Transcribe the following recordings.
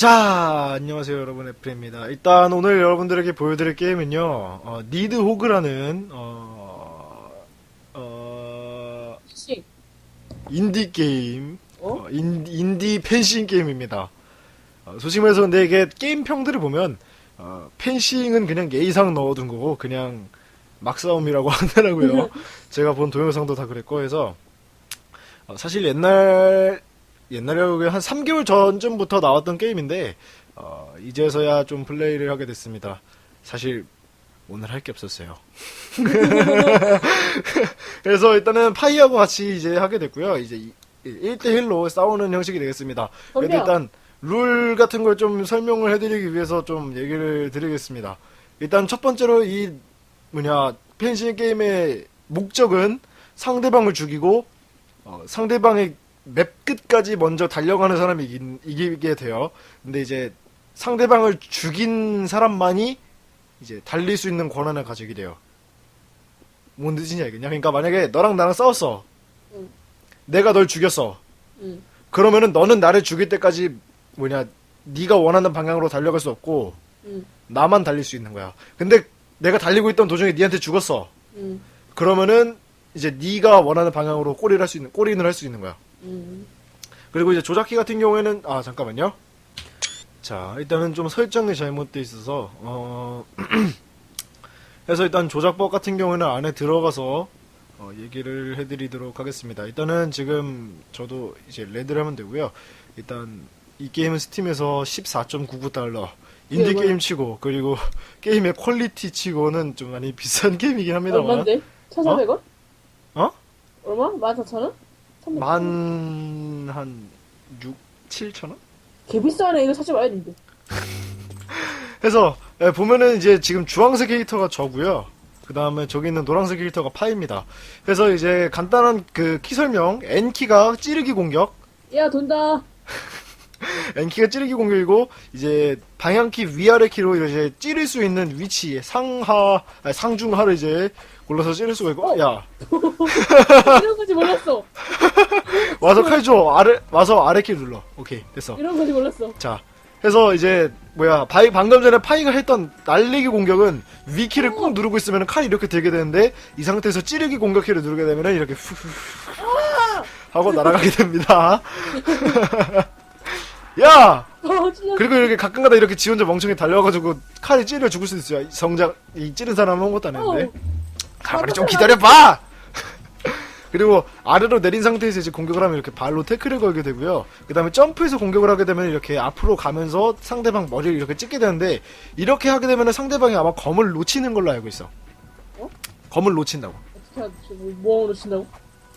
자, 안녕하세요, 여러분. 애플입니다. 일단 오늘 여러분들에게 보여드릴 게임은요, 어, 니드 호그라는, 어, 어, 씨. 인디 게임, 어? 어, 인, 인디 펜싱 게임입니다. 어, 솔직히 말해서 근데 이게 게임 평들을 보면, 어, 펜싱은 그냥 예의상 넣어둔 거고, 그냥 막 싸움이라고 하더라고요. 제가 본 동영상도 다 그랬고 해서, 어, 사실 옛날, 옛날에 한 3개월 전쯤부터 나왔던 게임인데, 어, 이제서야 좀 플레이를 하게 됐습니다. 사실, 오늘 할 게 없었어요. 그래서 일단은 파이하고 같이 이제 하게 됐고요. 이제 1대1로 싸우는 형식이 되겠습니다. 그래도. 일단 룰 같은 걸 좀 설명을 해드리기 위해서 좀 얘기를 드리겠습니다. 일단 첫 번째로 이 뭐냐 펜싱 게임의 목적은 상대방을 죽이고 어, 상대방의 맵 끝까지 먼저 달려가는 사람이 이긴, 이기게 돼요. 근데 이제 상대방을 죽인 사람만이 이제 달릴 수 있는 권한을 가지게 돼요. 뭔 뜻인지 알겠냐? 그러니까 만약에 너랑 나랑 싸웠어. 응. 내가 널 죽였어. 응. 그러면은 너는 나를 죽일 때까지 뭐냐 네가 원하는 방향으로 달려갈 수 없고 응. 나만 달릴 수 있는 거야. 근데 내가 달리고 있던 도중에 니한테 죽었어. 응. 그러면은 이제 네가 원하는 방향으로 꼬리를 할 수 있는 꼬리는 할수 있는 거야. 응. 그리고 이제 조작키 같은 경우에는 아 잠깐만요. 자 일단은 좀 설정이 잘못돼 있어서 어 그래서 일단 조작법 같은 경우에는 안에 들어가서 어, 얘기를 해드리도록 하겠습니다. 일단은 지금 저도 이제 레드를 하면 되고요. 일단 이 게임은 스팀에서 14.99달러 인디 뭐야? 게임 치고 그리고 게임의 퀄리티 치고는 좀 많이 비싼 게임이긴 합니다만 얼마인데? 1,400원? 어? 얼마? 14,000원? 만한 6, 7천 원? 개 비싸네. 이거 사지 말아야 되는데. 그래서 예, 보면은 이제 지금 주황색 캐릭터가 저고요. 그 다음에 저기 있는 노란색 캐릭터가 파입니다. 그래서 이제 간단한 그 키 설명, N키가 찌르기 공격, 야, 돈다. N키가 찌르기 공격이고 이제 방향키 위아래 키로 이제 찌를 수 있는 위치 상하, 아니, 상중하를 이제 골라서 찌를 수가 있고, 야 이런 건지 몰랐어. 와서 칼 줘, 아래 와서 아래 키 눌러. 오케이 됐어. 이런 건지 몰랐어. 자, 해서 이제 뭐야 바이 방금 전에 파이가 했던 날리기 공격은 위키를 꾹 누르고 있으면 칼이 이렇게 들게 되는데 이 상태에서 찌르기 공격키를 누르게 되면 이렇게 후후 하고 날아가게 됩니다. 야 어. 그리고 이렇게 가끔가다 이렇게 지 혼자 멍청이 달려가지고 칼이 찌르려 죽을 수도 있어요. 정작 이 찌른 사람은 아무것도 안 했는데 어. 가만히 좀 기다려봐. 그리고 아래로 내린 상태에서 이제 공격을 하면 이렇게 발로 태클을 걸게 되고요. 그 다음에 점프해서 공격을 하게 되면 이렇게 앞으로 가면서 상대방 머리를 이렇게 찍게 되는데 이렇게 하게 되면 상대방이 아마 검을 놓치는 걸로 알고 있어. 어? 검을 놓친다고. 어떻게 하지? 뭐, 놓친다고?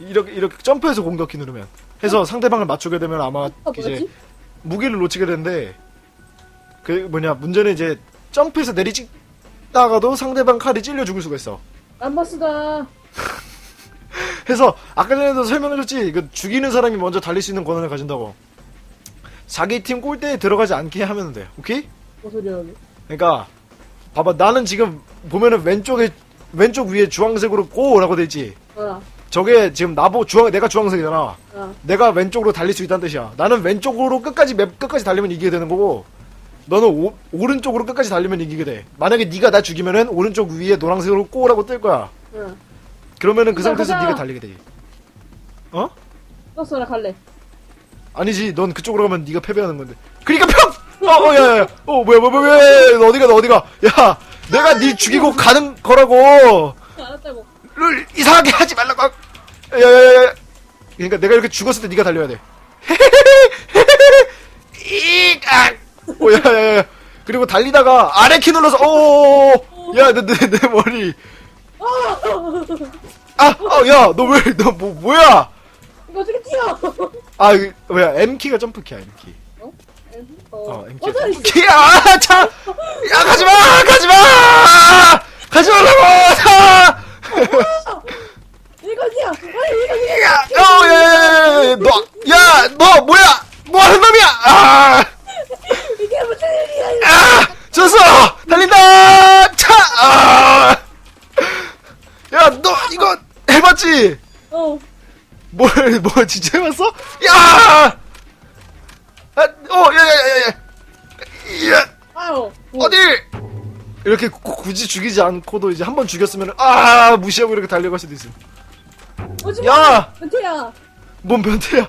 이렇게 이렇게 점프해서 공격키 누르면 해서 상대방을 맞추게 되면 아마 아, 이제? 무기를 놓치게 되는데 그 뭐냐 문제는 이제 점프해서 내리 찍다가도 상대방 칼이 찔려 죽을 수가 있어. 람바스다. 해서 아까 전에도 설명해줬지 그 죽이는 사람이 먼저 달릴 수 있는 권한을 가진다고 자기 팀 골대에 들어가지 않게 하면 돼 오케이? 뭐 소리야. 그러니까 봐봐 나는 지금 보면은 왼쪽에 왼쪽 위에 주황색으로 고라고 돼 있지 알아. 저게 지금 나보 주황 내가 주황색이잖아 아. 내가 왼쪽으로 달릴 수 있다는 뜻이야 나는 왼쪽으로 끝까지 맵 끝까지 달리면 이기게 되는 거고 너는 오, 오른쪽으로 끝까지 달리면 이기게 돼 만약에 네가 나 죽이면은 오른쪽 위에 노란색으로 꼬라고 뜰 거야 응. 그러면은 그 상태에서 가자. 네가 달리게 되지 어? 떴어, 나 갈래. 아니지, 넌 그쪽으로 가면 네가 패배하는 건데. 그러니까 평! 어, 어, 야, 야, 야. 어, 뭐야, 뭐야, 뭐야, 너 어디가, 너 어디가. 야, 내가 네 죽이고 가는 거라고. 알았다고. 를 이상하게 하지 말라고. 야, 야, 야, 야. 그러니까 내가 이렇게 죽었을 때 네가 달려야 돼. 이, 아. 어, 야, 야, 야. 그리고 달리다가 아래 키 눌러서, 오, 야, 내, 내, 내 머리. 아, 아, 야, 너 왜, 너 뭐, 뭐야? 이거 어떻게 뛰어? 아, 이거 뭐야, M키가 점프키야, M키. 어? 어, MK 어, 잘 키야, 아, 차! 야, 가지 마! 가지 마! 가지 말라고! 차! 이거 뛰어! 아니, 이거 뛰어! 야, 어, 야, 야, 야, 야, 너, 야, 너, 뭐야! 뭐 하는 놈이야! 아! 이게 무슨 일이야, 이거! 아! 졌어! 달린다! 차! 아! 야, 너, 이거, 해봤지? 어. 뭘, 뭘, 진짜 해봤어? 야! 아, 어, 야, 야, 야, 야. 어디 이렇게 구- 굳이 죽이지 않고도 이제 한 번 죽였으면 아 무시하고 이렇게 달려갈 수도 있음 오지 야! 마! 변태야! 뭔 변태야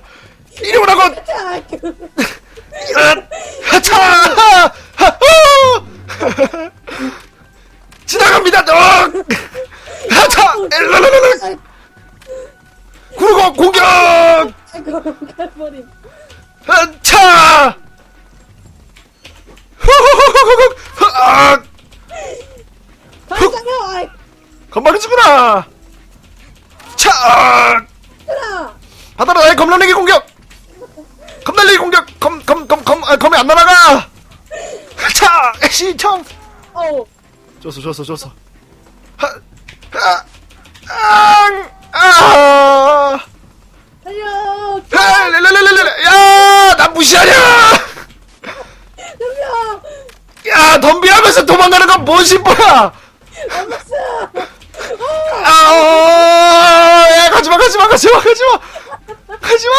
이리 오라고 자! 하차 하, 후! 지나갑니다 너 하차 엘라라라라 구르고 공격 갈머리. 하차 후후후후후 아 반장요! 아이, 건방이 죽으나 차 얘들아! 바다로 나의 검날리기 공격 검날리기 공격 아, 검이 안 날아가! 차! 시청 어우, 줬어 줬어 줬어. 하아아! 달려! 랄랄랄랄랄 야나 무시하냐! 달려! 야 덤비하면서 도망가는 건뭔 심보야! 안 봤어! 아, 야, 가지마, 가지마, 가지마, 가지마, 가지마.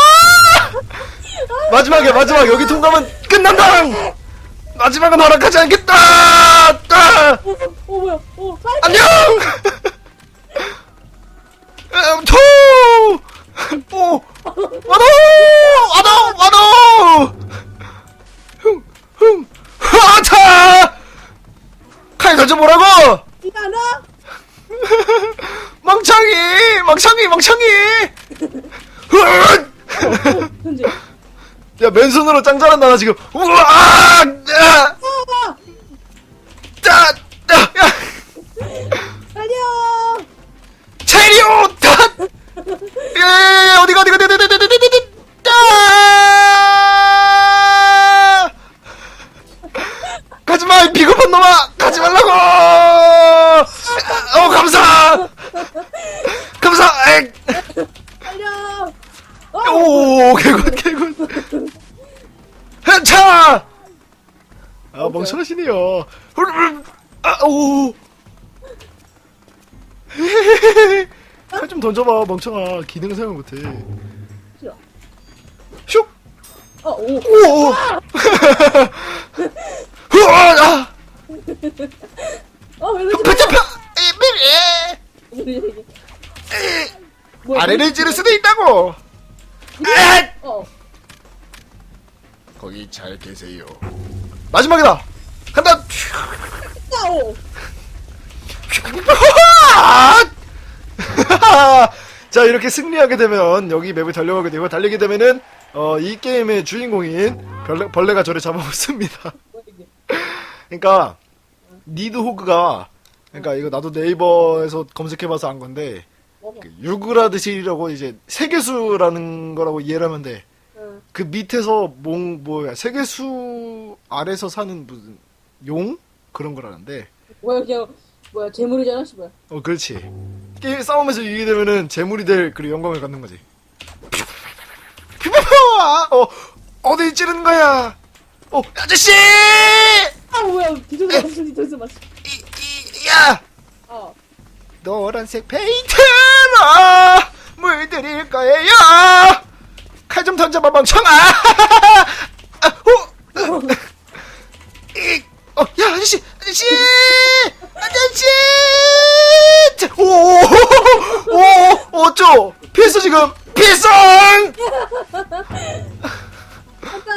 마지막에 마지막 여기 통과하면 끝난다. 마지막은 허락하지 않겠다. 따. 어, 어, 뭐야? 어, 빨리! 안녕. 음, 토. 오. 와도, 와도, 와도. 흠, 흠. 하차. 칼 던져보라고. 니가 안 와? 멍청이 멍청이 멍청이 으악! 현재. 야 맨손으로 짱 잘한다 나 지금 우와 야! 아! 멍청하시네요 아 오 칼 좀 던져봐 멍청아. 기능 사용 못해. 슉! 어, 오. 오 우와! 어, 왜 이러지? 펴펴펴 뭐야? 아래를 찌를 수도 있다고! 어. 거기 잘 계세요. 마지막이다 간다 짜오! 자 이렇게 승리하게 되면 여기 맵을 달려가게 되고 달리게 되면은 어, 이 게임의 주인공인 벌레, 벌레가 저를 잡아먹습니다. 그러니까 니드 호그가 그러니까 이거 나도 네이버에서 검색해봐서 안 건데. 그 유그라드실이라고 이제 세계수라는 거라고 이해를 하면 돼. 응. 그 밑에서 몽 뭐야 세계수 아래서 사는 무슨 용 그런 거라는데. 뭐야, 그냥, 뭐야, 재물이잖아, 씨발. 어, 그렇지. 게임 싸움에서 이기게 되면은 재물이 될 그리고 영광을 갖는 거지. 퓨퓨퓨! 아, 어, 어디 찌르는 거야? 어, 아저씨! 아, 뭐야, 뒤통수 맞았어, 뒤통수 맞았어. 이, 이, 야! 어. 노란색 페인트로 물들일 거예요! 칼 좀 던져봐, 멍청아! 아, 어, 이, 어, 야, 아저씨! 아저씨! 아저씨! 자, 오, 오, 오, 어쩌? 피했어, 지금! 피했어! 간다!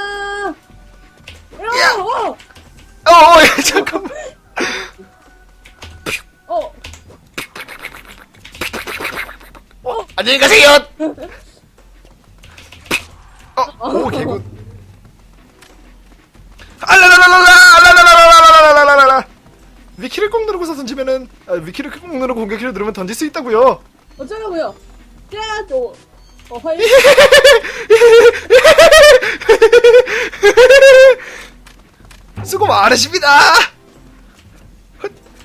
야! 야! 어! 어, 어, 야, 잠깐만. 어! 어, 안녕히 가세요! 어, 오, 개굿. 알라라라라라, 알라라라라라라라라라. 위키를 꼭 누르고 서 던지면은, 아, 위키를 꼭 누르고 공격키를 누르면 던질 수 있다고요 어쩌라고요? 야! 또! 어, 화이 수고 많으십니다!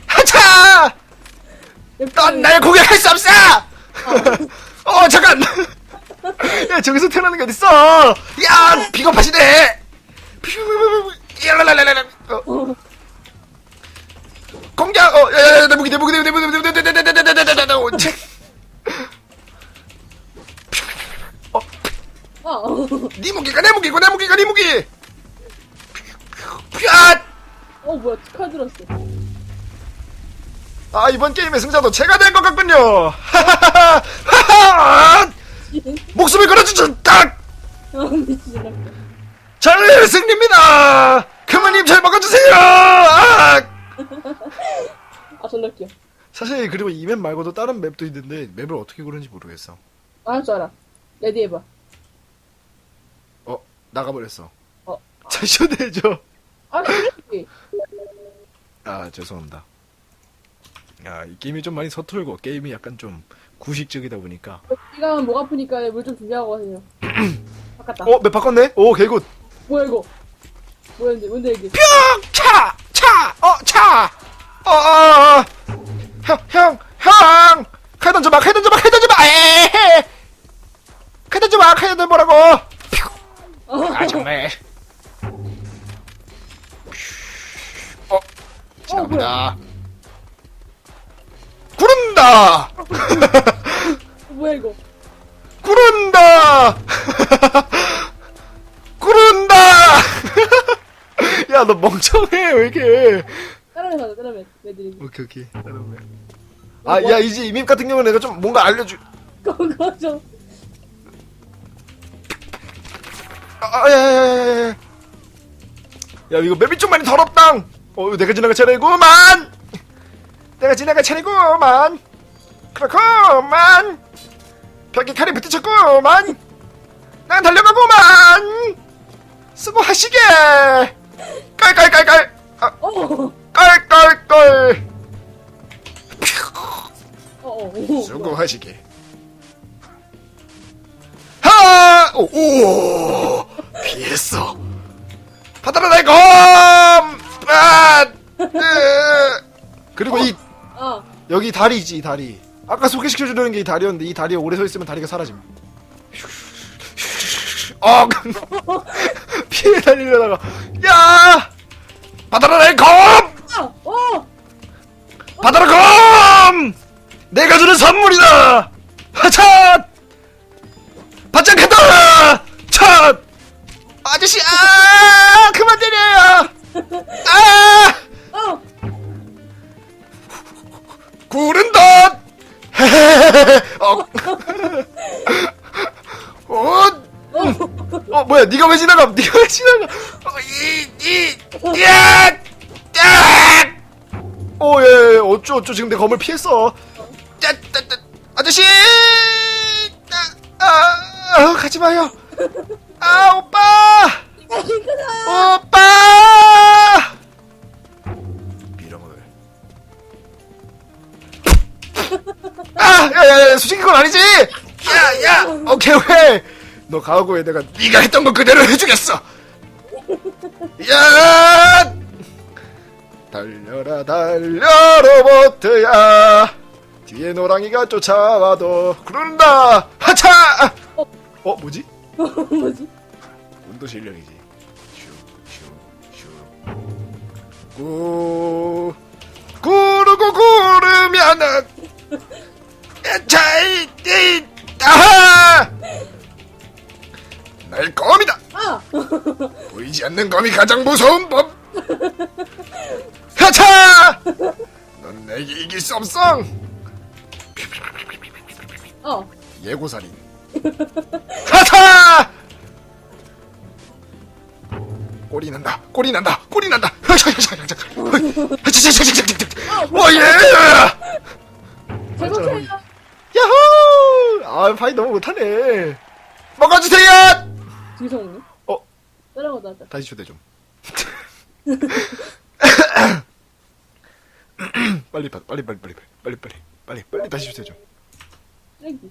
하차! 넌날 공격할 수 없어! 어, 잠깐! 야, 저기서 태어나는 게 어딨어! 야, 비겁하시네! 어. 공격! 어, 야, 야, 야, 내 무기, 내 무기, 내 무기, 내 무기, 내 무기, 내 무기, 내 무기, 내 무기, 내 무기, 내 무기, 내 무기, 내 무기. 어! 네 무기가 내 무기고 내 무기가 네 무기. 퓨앗! 어 뭐야 축하 들었어. 아 이번 게임의 승자도 제가 된 것 같군요. 하하 하하! 목숨을 걸어주죠. 딱 아 미치겠다. 저의 승리입니다. 그만님 잘 먹어주세요. 아! 아 존나 웃겨. 사실 그리고 이 맵 말고도 다른 맵도 있는데 맵을 어떻게 고르는지 모르겠어. 알줄 알아. 레디 해봐. 어 나가버렸어. 어. 잘 쇼대줘. 아. 아 죄송합니다. 아 이 게임이 좀 많이 서툴고 게임이 약간 좀 구식적이다 보니까. 비가 목 아프니까 물 좀 준비하고 하세요. 바꿨다. 어 맵 바꿨네. 오 개굿. 뭐야 이거? 뭐였는데? 뭔데 이게? 뿅! 차! 차! 어, 차! 어, 어, 어. 형, 형, 형! 칼 던져봐, 칼 던져봐, 칼 던져봐! 에헤! 칼 던져봐, 칼 던져보라고! 아, 정말. 어, 지나갑니다. 구른다! 뭐야 이거? 구른다! 구른다! 야, 너 멍청해, 왜 이렇게. 애 가자. 레디. 오케이, 오케이. 아, 야, 이제 이밈 같은 경우는 내가 좀 뭔가 알려주. 그거 좀. 아, 아, 야, 야, 야, 야, 야. 야, 이거 맵이 좀 많이 더럽당! 어, 내가 지나갈 차례구만! 내가 지나갈 차례구만! 그렇구만! 벽에 칼이 부딪혔구만! 난 달려가구만! 수고하시게! 깔깔깔깔! 아, 어. 깔깔깔! 어. 어. 오. 수고하시게. 하! 오, 오! 피했어. 바다로 날 검! 아! 으. 그리고 이, 아. 여기 다리지, 이 다리. 아까 소개시켜 주려는 게 이 다리였는데, 이 다리에 오래 서 있으면 다리가 사라짐. 어! 피해 달리려다가, 야! 바다로 날 검! 아. 어. 바다로 검! 내가 주는 선물이다! 하차! 바짝 했다! 차! 아저씨, 아! 그만 때려요! 아! 어. 구른다! 헤헤헤헤! 어. 어. 어, 뭐야, 니가 왜 지나가? 니가 왜 지나가? 어, 이, 이, 야! 야! 오, 예, 예, 어쩌, 어쩌, 지금 내 검을 피했어. 짜, 짜, 짜, 아저씨! 아, 가지 마요. 아, 오빠! 오빠! 미러물. 아, 야, 야, 야, 솔직히 그건 아니지. 야, 야, 오케이, 오케이. 너 가고에 내가 네가 했던 거 그대로 해주겠어. 야, 달려라, 달려, 로보트야. 뒤에 노랑이가 쫓아와도 그런다. 하차. 어. 어, 뭐지? 뭐지? 운도 실력이지. 슈, 슈, 슈. 구, 구르고 구르면은, 차이, 이, 아하! 날 검이다! 아. 보이지 않는 검이 가장 무서운 법! 하차! 넌 내게 이길 수 없어! 어. 예고살인. 하차! 꼬리 난다. 꼬리 난다. 꼬리 난다. 오예! 제거세요. 야호! 아, 파이 너무 못하네. 먹어주세요! 뒤에서. 어, 따라가자. 다시 초대 좀. 빨리, 파- 빨리, 빨리, 빨리, 빨리, 빨리, 빨리, 빨리 다시 초대 좀. 쓰레기.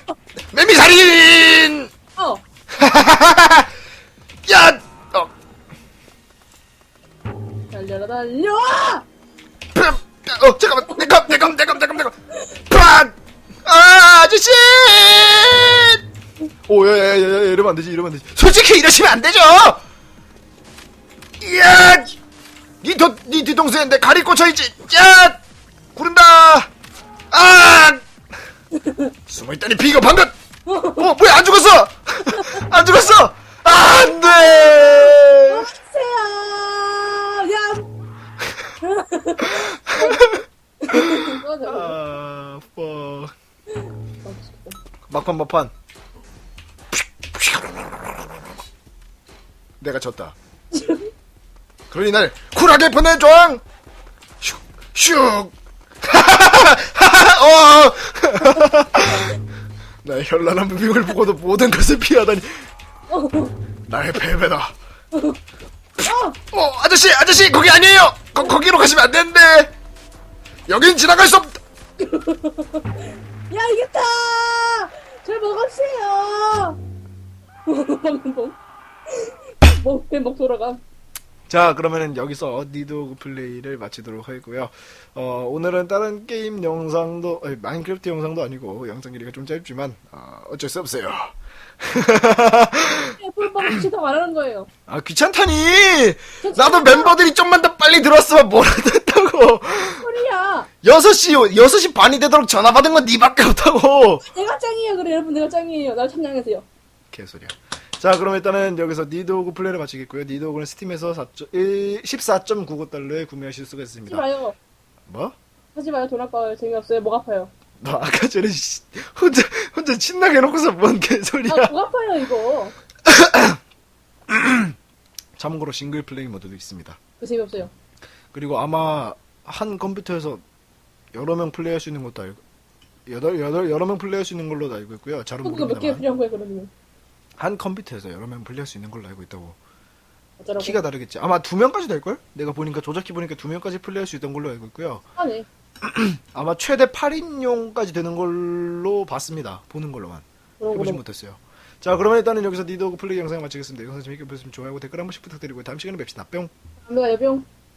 오, 야, 야, 야, 야, 이러면 안 되지, 이러면 안 되지. 솔직히 이러시면 안 되죠! 이야! 니, 도, 니 뒤통수에 내 가리 꽂혀있지! 야! 구른다! 아! 숨어있다니 비겁한 것! 그러니 날 쿨하게 보내줘! 슉, 슉! 어! 나의 현란한 무빙을 보고도 모든 것을 피하다니. 나의 패배다. 어, 아저씨, 아저씨, 거기 아니에요! 거, 거기로 가시면 안 되는데! 여긴 지나갈 수 없다! 야, 이겼다! 잘 먹었어요! 뭐? 목, 배목 돌아가. 자, 그러면은 여기서 니도 플레이를 마치도록 하고요. 어, 오늘은 다른 게임 영상도, 아니, 마인크래프트 영상도 아니고, 영상 길이가 좀 짧지만, 어, 어쩔 수 없어요. 애플빵 시도 안 하는 거예요. 아, 귀찮다니! 나도 멤버들이 좀만 더 빨리 들어왔으면 뭐라도 했다고! 소리야! 6시, 6시 반이 되도록 전화 받은 건 니밖에 없다고! 내가 짱이에요, 그래. 여러분, 내가 짱이에요. 날 참양하세요. 개소리야. 자, 그럼 일단은 여기서 니도그 플레이를 마치겠고요. 니도그는 스팀에서 14.95달러에 구매하실 수가 하지 있습니다. 마요. 뭐? 하지 마요. 돈 아까워요. 재미없어요. 목 아파요. 너 아까 전에 씨, 혼자 혼자 신나게 해놓고서 뭔 개소리야? 아, 목 아파요, 이거. 참고로 싱글 플레이 모드도 있습니다. 그 재미없어요. 그리고 아마 한 컴퓨터에서 여러 명 플레이할 수 있는 것도 알고 여덟 여덟 여러 명 플레이할 수 있는 걸로도 알고 있고요. 잘은 그거 몇 개 모릅니다만 필요한 거예요, 그러면? 한 컴퓨터에서 여러 명 플레이할 수 있는 걸로 알고 있다고. 어쩌라고. 키가 다르겠지. 아마 두 명까지 될 걸? 내가 보니까 조작키 보니까 두 명까지 플레이할 수 있던 걸로 알고 있고요. 하네. 아마 최대 8인용까지 되는 걸로 봤습니다. 보는 걸로만. 그럼, 그럼. 못했어요. 자, 그러면 일단은 여기서 니도그 플레이 영상 마치겠습니다. 영상 재밌게 보셨으면 좋아요, 댓글 한 번씩 부탁드리고 다음 시간에 뵙시다. 뿅! 감사해요, 뿅.